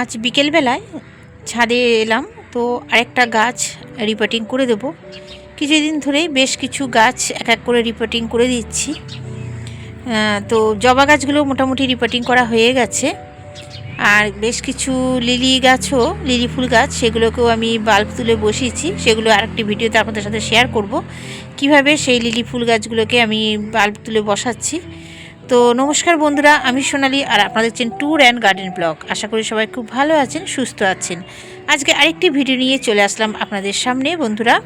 আজ বিকেলবেলায় ছাদে এলাম, তো আরেকটা গাছ রিপোর্টিং করে দেবো। কিছুদিন ধরেই বেশ কিছু গাছ এক এক করে রিপোর্টিং করে দিচ্ছি। তো জবা গাছগুলো মোটামুটি রিপোর্টিং করা হয়ে গেছে। আর বেশ কিছু লিলি গাছও, লিলি ফুল গাছ, সেগুলোকেও আমি বাল্ব তুলে বসিয়েছি। সেগুলো আরেকটি ভিডিওতে আপনাদের সাথে শেয়ার করব। কীভাবে সেই লিলি ফুল গাছগুলোকে আমি বাল্ব তুলে বসাচ্ছি। তো নমস্কার বন্ধুরা, আমি সোনালি আর আপনারা দেখছেন ট্যুর অ্যান্ড গার্ডেন ব্লগ আশা করি সবাই খুব ভালো আছেন, সুস্থ আছেন। আজকে আরেকটি ভিডিও নিয়ে চলে আসলাম আপনাদের সামনে বন্ধুরা।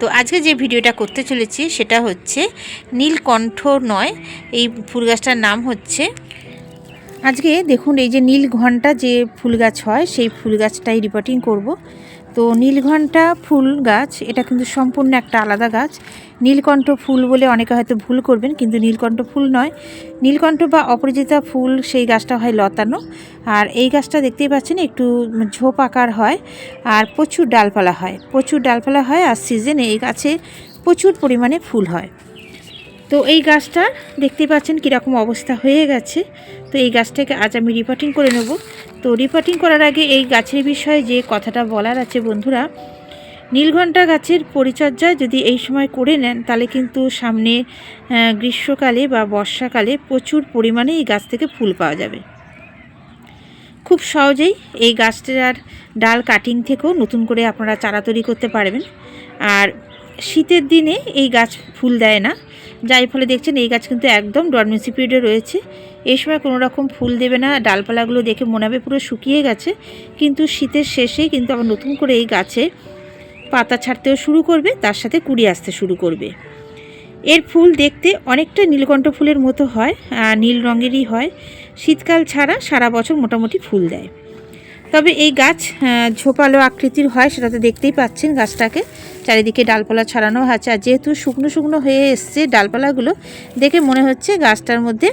তো আজকে যে ভিডিওটা করতে চলেছি সেটা হচ্ছে নীলকণ্ঠ নয়, এই ফুল গাছটার নাম হচ্ছে। আজকে দেখুন এই যে নীল ঘণ্টা যে ফুল গাছ হয়, সেই ফুল গাছটাই রিপোর্টিং করব। তো নীলঘণ্টা ফুল গাছ, এটা কিন্তু সম্পূর্ণ একটা আলাদা গাছ। নীলকণ্ঠ ফুল বলে অনেকে হয়তো ভুল করবেন, কিন্তু নীলকণ্ঠ ফুল নয়। নীলকণ্ঠ বা অপরাজিতা ফুল, সেই গাছটা হয় লতানো। আর এই গাছটা দেখতেই পাচ্ছেন, একটু ঝোপ আকার হয় আর প্রচুর ডালপালা হয়। প্রচুর ডালপালা হয় আর সিজনে এই গাছে প্রচুর পরিমাণে ফুল হয়। তো এই গাছটা দেখতেই পাচ্ছেন কীরকম অবস্থা হয়ে গেছে। তো এই গাছটাকে আজ আমি রিপোর্টিং করে নেব। তো রিপোর্টিং করার আগে এই গাছের বিষয়ে যে কথাটা বলার আছে বন্ধুরা, নীলঘণ্টা গাছের পরিচর্যা যদি এই সময় করে নেন, তাহলে কিন্তু সামনে গ্রীষ্মকালে বা বর্ষাকালে প্রচুর পরিমাণে এই গাছ থেকে ফুল পাওয়া যাবে। খুব সহজেই এই গাছটার ডাল কাটিং থেকেও নতুন করে আপনারা চারা তৈরি করতে পারবেন। আর শীতের দিনে এই গাছ ফুল দেয় না, যার ফলে দেখছেন এই গাছ কিন্তু একদম ডরমেন্সি পিরিয়ডে রয়েছে। এই সময় কোনো রকম ফুল দেবে না, ডালপালাগুলো দেখে মনে হবে পুরো শুকিয়ে গেছে। কিন্তু শীতের শেষে কিন্তু আবার নতুন করে এই গাছে পাতা ছাড়তেও শুরু করবে, তার সাথে কুড়ি আসতে শুরু করবে। এর ফুল দেখতে অনেকটা নীলকণ্ঠ ফুলের মতো হয় নীল রঙেরই হয়। শীতকাল ছাড়া সারা বছর মোটামুটি ফুল দেয়। তবে এই গাছ ঝোপালো আকৃতির হয়, সেটা তো দেখতেই পাচ্ছেন গাছটাকে। চারিদিকে ডালপালা ছড়ানো আছে, আর যেহেতু শুকনো শুকনো হয়ে এসছে ডালপালাগুলো, দেখে মনে হচ্ছে গাছটার মধ্যে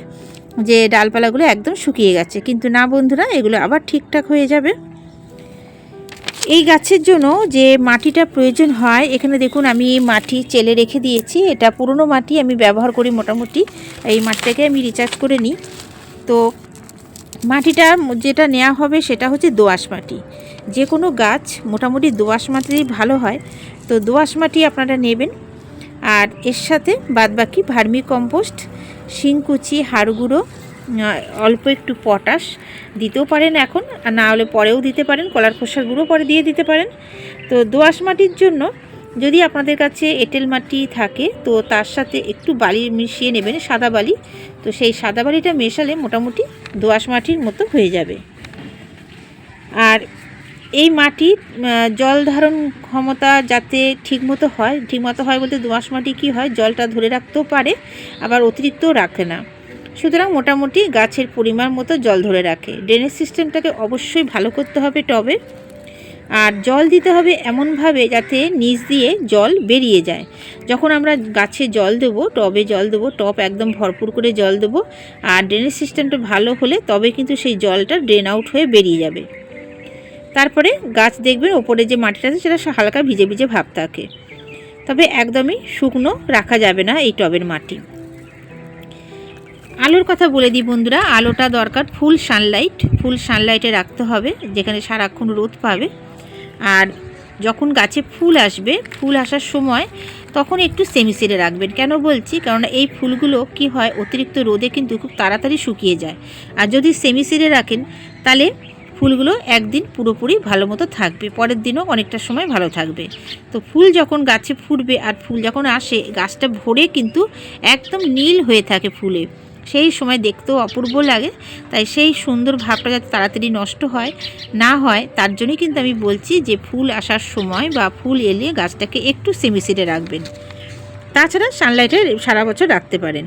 যে ডালপালাগুলো একদম শুকিয়ে গেছে। কিন্তু না বন্ধুরা, এগুলো আবার ঠিকঠাক হয়ে যাবে। এই গাছের জন্য যে মাটিটা প্রয়োজন হয়, এখানে দেখুন আমি মাটি চেলে রেখে দিয়েছি। এটা পুরনো মাটি, আমি ব্যবহার করি মোটামুটি। এই মাটিটাকে আমি রিচার্জ করে নিই। তো মাটিটা যেটা নেওয়া হবে সেটা হচ্ছে দোআঁশ মাটি। যে কোনো গাছ মোটামুটি দোআঁশ মাটিই ভালো হয়। তো দোআঁশ মাটি আপনারা নেবেন। আর এর সাথে বাদবাকি ভার্মি কম্পোস্ট শিংকুচি হাড় গুঁড়ো অল্প একটু পটাশ দিতেও পারেন এখন না হলে পরেও দিতে পারেন, কলার খোসার গুঁড়ো পরে দিয়ে দিতে পারেন। তো দোআঁশ মাটির জন্য যদি আপনাদের কাছে এঁটেল মাটি থাকে, তো তার সাথে একটু বালি মিশিয়ে নেবেন, সাদা বালি। তো সেই সাদা বালিটা মেশালে মোটামুটি দোআঁশ মাটির মতো হয়ে যাবে। আর এই মাটি জল ধারণ ক্ষমতা যাতে ঠিকমতো হয় ঠিকমতো হয় বলতে দোআঁশ মাটি কী হয়, জলটা ধরে রাখতেও পারে, আবার অতিরিক্তও রাখে না। সুতরাং মোটামুটি গাছের পরিমাণ মতো জল ধরে রাখে। ড্রেনেজ সিস্টেমটাকে অবশ্যই ভালো করতে হবে টবে। আর জল দিতে হবে এমনভাবে যাতে নিচ দিয়ে জল বেরিয়ে যায়। যখন আমরা গাছে জল দেবো, টবে জল দেবো টব একদম ভরপুর করে জল দেবো, আর ড্রেনেজ সিস্টেমটা ভালো হলে তবে কিন্তু সেই জলটা ড্রেন আউট হয়ে বেরিয়ে যাবে। তারপরে গাছ দেখবেন, ওপরে যে মাটিটা আছে সেটা হালকা ভিজে ভিজে ভাব থাকে। তবে একদমই শুকনো রাখা যাবে না এই টবের মাটি। আলোর কথা বলে দিই বন্ধুরা, আলোটা দরকার ফুল সানলাইট। ফুল সানলাইটে রাখতে হবে, যেখানে সারাক্ষণ রোদ পাবে। আর যখন গাছে ফুল আসবে, ফুল আসার সময় তখন একটু সেমিসেরে রাখবেন। কেন বলছি? কারণ এই ফুলগুলো কি হয়, অতিরিক্ত রোদে কিন্তু খুব তাড়াতাড়ি শুকিয়ে যায়। আর যদি সেমিসেরে রাখেন, তাহলে ফুলগুলো একদিন পুরোপুরি ভালো মতো থাকবে, পরের দিনও অনেকটা সময় ভালো থাকবে। তো ফুল যখন গাছে ফুটবে আর ফুল যখন আসে, গাছটা ভরে কিন্তু একদম নীল হয়ে থাকে ফুলে। সেই সময় দেখতেও অপূর্ব লাগে, তাই সেই সুন্দর ভাবটা যাতে তাড়াতাড়ি নষ্ট হয়, না হয়, তার জন্যই কিন্তু আমি বলছি যে ফুল আসার সময় বা ফুল এলে গাছটাকে একটু সেমিসিডে রাখবেন। তাছাড়া সানলাইটে সারা বছর রাখতে পারেন।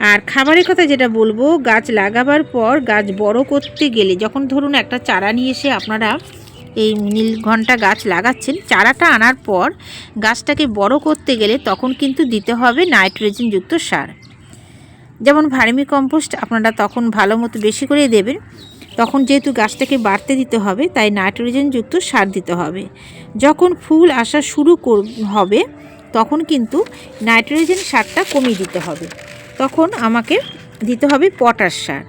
আর খাবারের কথা যেটা বলব, গাছ লাগাবার পর গাছ বড় করতে গেলে যখন ধরুন একটা চারা নিয়ে এসে আপনারা এই নীল ঘণ্টা গাছ লাগাচ্ছেন, চারাটা আনার পর গাছটাকে বড় করতে গেলে তখন কিন্তু দিতে হবে নাইট্রোজেনযুক্ত সার। যেমন ভার্মি কম্পোস্ট আপনারা তখন ভালো মতো বেশি করে দেবেন, তখন যেহেতু গাছটাকে বাড়তে দিতে হবে, তাই নাইট্রোজেনযুক্ত সার দিতে হবে। যখন ফুল আসা শুরু হবে, তখন কিন্তু নাইট্রোজেন সারটা কমিয়ে দিতে হবে। তখন আমাকে দিতে হবে পটাশ সার।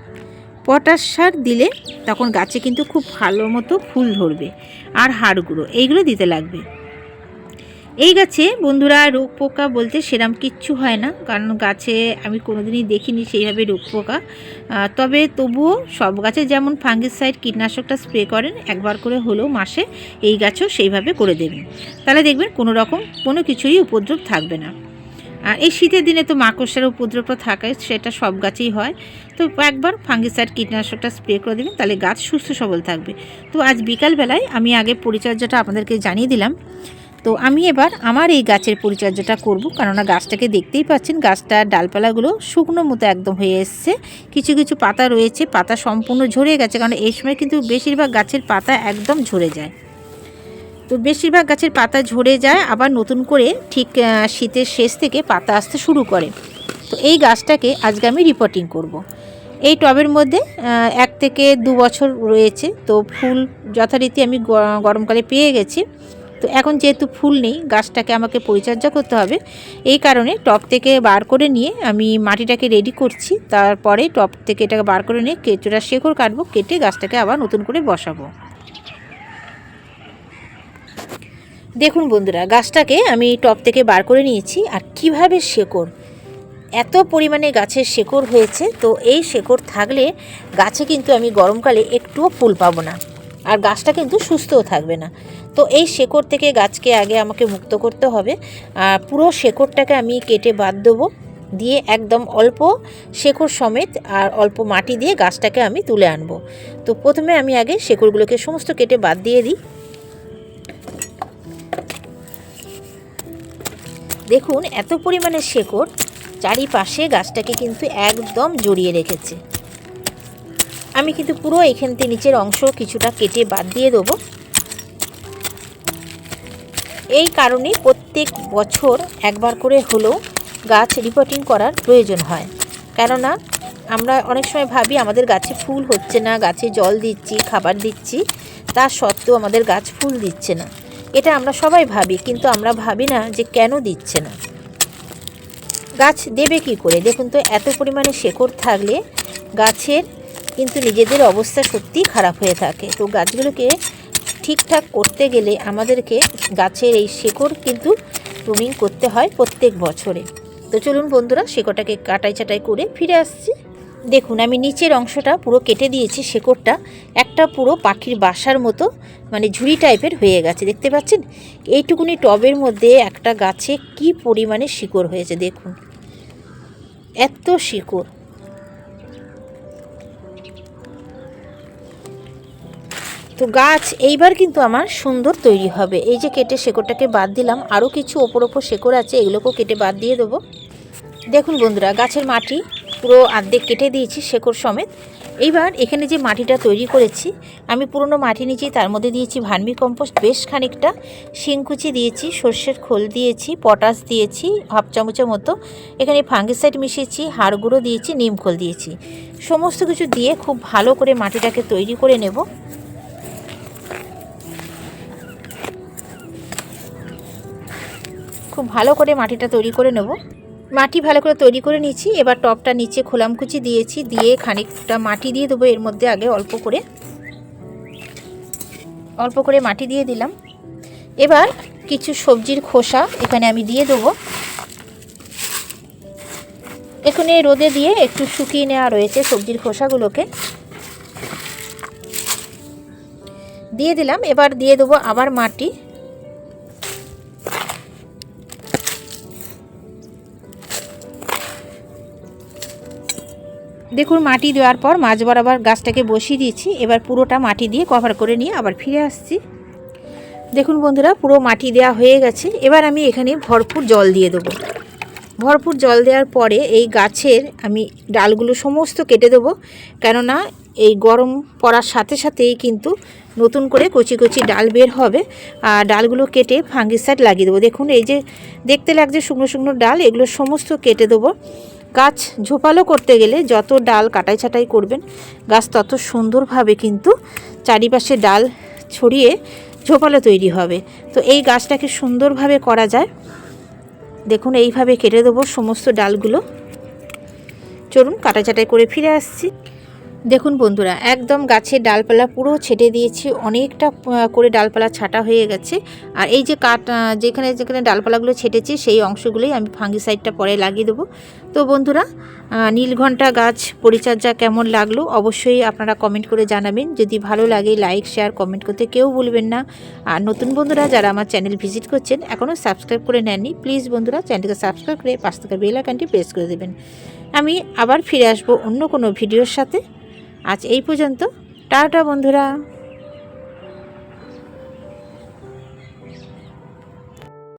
পটাশ সার দিলে তখন গাছে কিন্তু খুব ভালো মতো ফুল ধরবে আর হাড় গুঁড়ো, এইগুলো দিতে লাগবে। এই গাছে বন্ধুরা রোগ পোকা বলতে সেরম কিচ্ছু হয় না, কারণ গাছে আমি কোনোদিনই দেখিনি সেইভাবে রোগ পোকা। তবে তবুও সব গাছে যেমন ফাঙ্গিসাইড কীটনাশকটা স্প্রে করেন, একবার করে হলেও মাসে এই গাছও সেইভাবে করে দেবেন। তাহলে দেখবেন কোনো রকম কোনো কিছুরই উপদ্রব থাকবে না। আর এই শীতের দিনে তো মাকড়সার উপদ্রবটা থাকে সেটা সব গাছেই হয়। তো একবার ফাঙ্গিসাইড কীটনাশকটা স্প্রে করে দেবেন, তাহলে গাছ সুস্থ সবল থাকবে। তো আজ বিকালবেলায় আমি আগে পরিচর্যাটা আপনাদেরকে জানিয়ে দিলাম। তো আমি এবার আমার এই গাছের পরিচর্যাটা করব, কেননা গাছটাকে দেখতেই পাচ্ছেন, গাছটার ডালপালাগুলো শুকনো মতো একদম হয়ে এসছে। কিছু কিছু পাতা রয়েছে, পাতা সম্পূর্ণ ঝরে গেছে, কারণ এই সময় কিন্তু বেশিরভাগ গাছের পাতা একদম ঝরে যায়। তো বেশিরভাগ গাছের পাতা ঝরে যায়, আবার নতুন করে ঠিক শীতের শেষ থেকে পাতা আসতে শুরু করে। তো এই গাছটাকে আজকে আমি রিপোর্টিং করব। এই টবের মধ্যে এক থেকে দু বছর রয়েছে, তো ফুল যথারীতি আমি গরমকালে পেয়ে গেছি। তো এখন যেহেতু ফুল নেই, গাছটাকে আমাকে পরিচর্যা করতে হবে। এই কারণে টব থেকে বার করে নিয়ে আমি মাটিটাকে রেডি করছি। তারপরে টব থেকে এটাকে বার করে নিয়ে কেঁচোটা শেকড় কাটবো, কেটে গাছটাকে আবার নতুন করে বসাবো। দেখুন বন্ধুরা, গাছটাকে আমি টব থেকে বার করে নিয়েছি, আর কীভাবে শেকড়? এত পরিমাণে গাছের শেকড় হয়েছে, তো এই শেকড় থাকলে গাছে কিন্তু আমি গরমকালে একটুও ফুল পাবো না, আর গাছটা কিন্তু সুস্থও থাকবে না। তো এই শেকড় থেকে গাছকে আগে আমাকে মুক্ত করতে হবে, আর পুরো শেকড়টাকে আমি কেটে বাদ দেবো, দিয়ে একদম অল্প শেকড় সমেত আর অল্প মাটি দিয়ে গাছটাকে আমি তুলে আনব। তো প্রথমে আমি আগে শেকড়গুলোকে সমস্ত কেটে বাদ দিয়ে দিই। দেখুন এত পরিমাণে শেকড় চারিপাশে গাছটাকে কিন্তু একদম জড়িয়ে রেখেছে। আমি কিন্তু পুরো এখান থেকে নিচের অংশ কিছুটা কেটে বাদ দিয়ে দেবো। এই কারণে প্রত্যেক বছর একবার করে হলেও গাছ রিপোর্টিং করার প্রয়োজন হয়। কেননা আমরা অনেক সময় ভাবি আমাদের গাছে ফুল হচ্ছে না, গাছে জল দিচ্ছি, খাবার দিচ্ছি, তা সত্ত্বেও আমাদের গাছ ফুল দিচ্ছে না। এটা আমরা সবাই ভাবি, কিন্তু আমরা ভাবি না যে কেন দিচ্ছে না। গাছ দেবে কি করে? দেখুন তো, এত পরিমাণে শেকড় থাকলে গাছের কিন্তু নিজেদের অবস্থা সত্যিই খারাপ হয়ে থাকে। তো গাছগুলোকে ঠিকঠাক করতে গেলে আমাদেরকে গাছের এই শেকড় কিন্তু প্রুনিং করতে হয় প্রত্যেক বছরে। তো চলুন বন্ধুরা, শেকড়টাকে কাটাই ছাটাই করে ফিরে আসছি। দেখুন, আমি নিচের অংশটা পুরো কেটে দিয়েছি শেকড়টা। একটা পুরো পাখির বাসার মতো মানে ঝুড়ি টাইপের হয়ে গেছে, দেখতে পাচ্ছেন? এইটুকুনি টবের মধ্যে একটা গাছে কি পরিমাণে শিকড় হয়েছে, দেখুন। এত শিকড়। তো গাছ এইবার কিন্তু আমার সুন্দর তৈরি হবে। এই যে কেটে শেকড়টাকে বাদ দিলাম আরও কিছু ওপর ওপর শেকড় আছে, এগুলোকেও কেটে বাদ দিয়ে দেবো। দেখুন বন্ধুরা, গাছের মাটি পুরো আর্ধেক কেটে দিয়েছি শেকড় সমেত। এইবার এখানে যে মাটিটা তৈরি করেছি, আমি পুরনো মাটি নিয়েছি তার মধ্যে দিয়েছি ভার্মি কম্পোস্ট, বেশ খানিকটা শিংকুচি দিয়েছি, সর্ষের খোল দিয়েছি, পটাশ দিয়েছি, হাফ চামচের মতো। এখানে ফাঙ্গিসাইড মিশিয়েছি, হাড় গুঁড়ো দিয়েছি, নিম খোল দিয়েছি। সমস্ত কিছু দিয়ে খুব ভালো করে মাটিটাকে তৈরি করে নেব। খুব ভালো করে মাটিটা তৈরি করে নেব। মাটি ভালো করে তৈরি করে নিয়েছি। এবার টপটা নিচে খোলামকুচি দিয়েছি, দিয়ে খানিকটা মাটি দিয়ে দেবো। এর মধ্যে আগে অল্প করে অল্প করে মাটি দিয়ে দিলাম। এবার কিছু সবজির খোসা এখানে আমি দিয়ে দেবো। এখানে রোদে দিয়ে একটু শুকিয়ে নেওয়া রয়েছে সবজির খোসাগুলোকে। দিয়ে দিলাম। এবার দিয়ে দেবো আবার মাটি। দেখুন, মাটি দেওয়ার পর মাছ বরাবর গাছটাকে বসিয়ে দিয়েছি। এবার পুরোটা মাটি দিয়ে কভার করে নিয়ে আবার ফিরে আসছি। দেখুন বন্ধুরা, পুরো মাটি দেওয়া হয়ে গেছে। এবার আমি এখানে ভরপুর জল দিয়ে দেবো। ভরপুর জল দেওয়ার পরে এই গাছের আমি ডালগুলো সমস্ত কেটে দেবো। কেননা এই গরম পড়ার সাথে সাথেই কিন্তু নতুন করে কচি কচি ডাল বের হবে। আর ডালগুলো কেটে ফাঙ্গিসাইড লাগিয়ে দেবো। দেখুন, এই যে দেখতে লাগছে শুকনো শুকনো ডাল, এগুলো সমস্ত কেটে দেবো। গাছ ঝোপালো করতে গেলে যত ডাল কাটাই ছাটাই করবেন, গাছ তত সুন্দরভাবে কিন্তু চারিপাশে ডাল ছড়িয়ে ঝোপালো তৈরি হবে। তো এই গাছটাকে সুন্দরভাবে করা যায়। দেখুন, এইভাবে কেটে দেবো সমস্ত ডালগুলো। চলুন কাটাচাটাই করে ফিরে আসছি। দেখুন বন্ধুরা একদম গাছের ডালপালা পুরো ছেটে দিয়েছি অনেকটা করে ডালপালা ছাটা হয়ে গেছে। আর এই যে আহ, যেখানে যেখানে ডালপালাগুলো ছেটেছি সেই অংশগুলোই আমি ফাঙ্গিসাইডটা পরে লাগিয়ে দেবো। তো বন্ধুরা নীলঘণ্টা গাছ পরিচর্যা কেমন লাগল অবশ্যই আপনারা কমেন্ট করে জানাবেন। যদি ভালো লাগে লাইক শেয়ার কমেন্ট করতে কেউ ভুলবেন না। আর নতুন বন্ধুরা যারা আমার চ্যানেল ভিজিট করছেন এখনও সাবস্ক্রাইব করে নেননি প্লিজ বন্ধুরা চ্যানেলকে সাবস্ক্রাইব করে পাশ থেকে বেল আইকনটি প্রেস করে দেবেন। আমি আবার ফিরে আসব অন্য কোনো ভিডিওর সাথে। আজ এই পর্যন্ত। টাটা বন্ধুরা।